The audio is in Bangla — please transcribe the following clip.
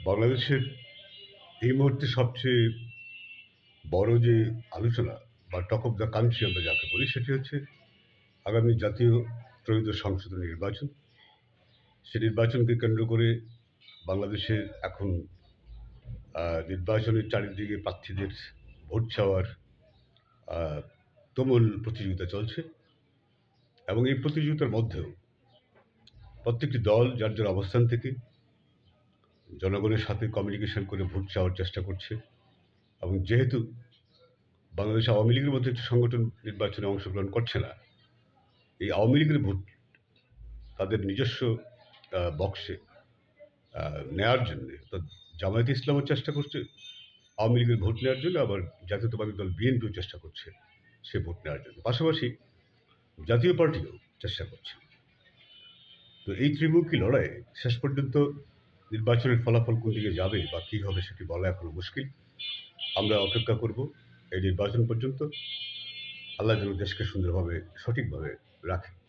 বাংলাদেশের এই মুহূর্তে সবচেয়ে বড় যে আলোচনা বা টক অফ দ্য কান্ট্রি আমরা যাকে বলি, সেটি হচ্ছে আগামী জাতীয় ত্রয়োদশ সংসদ নির্বাচন। সে নির্বাচনকে কেন্দ্র করে বাংলাদেশের এখন নির্বাচনের চারিদিকে প্রার্থীদের ভোট চাওয়ার তুমুল প্রতিযোগিতা চলছে এবং এই প্রতিযোগিতার মধ্যেও প্রত্যেকটি দল যার যার অবস্থান থেকে জনগণের সাথে কমিউনিকেশন করে ভোট চাওয়ার চেষ্টা করছে এবং যেহেতু বাংলাদেশ আওয়ামী লীগের মধ্যে একটি সংগঠন নির্বাচনে অংশগ্রহণ করছে না, এই আওয়ামী লীগের ভোট তাদের নিজস্ব বক্সে নেয়ার জন্য, অর্থাৎ জামায়াত ইসলামও চেষ্টা করছে আওয়ামী লীগের ভোট নেওয়ার জন্য, আবার জাতীয়তাবাদী দল বিএনপিও চেষ্টা করছে সে ভোট নেওয়ার জন্য। পাশাপাশি জাতীয় পার্টিও চেষ্টা করছে। তো এই ত্রিমুখী লড়াই শেষ পর্যন্ত নির্বাচনের ফলাফল কোন দিকে যাবে বা কী হবে সেটি বলা এখনও মুশকিল। আমরা অপেক্ষা করব এই নির্বাচন পর্যন্ত। আল্লাহ যেন দেশকে সুন্দরভাবে, সঠিকভাবে রাখে।